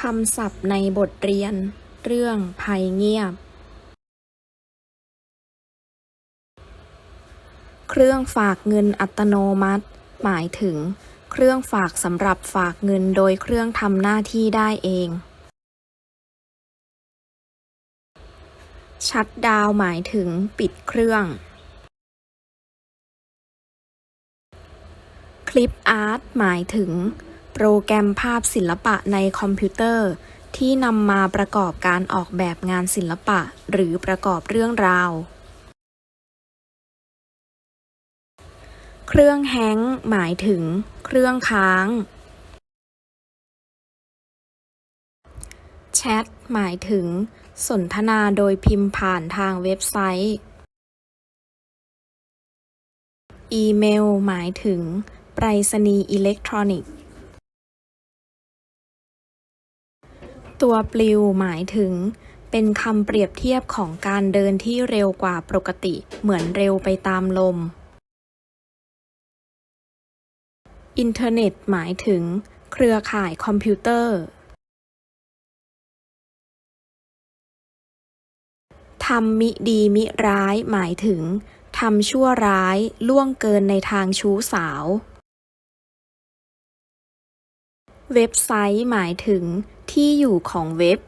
คำศัพท์ในบทเรียน เรื่องภัยเงียบ เครื่องฝากเงินอัตโนมัติ หมายถึง เครื่องฝากสำหรับฝากเงินโดยเครื่องทำหน้าที่ได้เอง ชัดดาวหมายถึงปิดเครื่อง คลิปอาร์ตหมายถึง โปรแกรมภาพศิลปะในคอมพิวเตอร์ ที่นำมาประกอบการออกแบบงานศิลปะ หรือประกอบเรื่องราว เครื่องแฮงก์หมายถึง เครื่องค้าง แชทหมายถึง สนทนาโดยพิมพ์ผ่านทางเว็บไซต์อีเมล หมายถึง ไปรษณีย์อิเล็กทรอนิกส์ ตัวปลิวหมายถึง เป็นคำเปรียบเทียบของการเดินที่เร็วกว่าปกติ เหมือนเร็วไปตามลม อินเทอร์เน็ตหมายถึง เครือข่ายคอมพิวเตอร์ ทำมิดีมิร้ายหมายถึงทำชั่วร้ายล่วงเกินในทางชู้สาว เว็บไซต์หมายถึง ที่อยู่ของเว็บ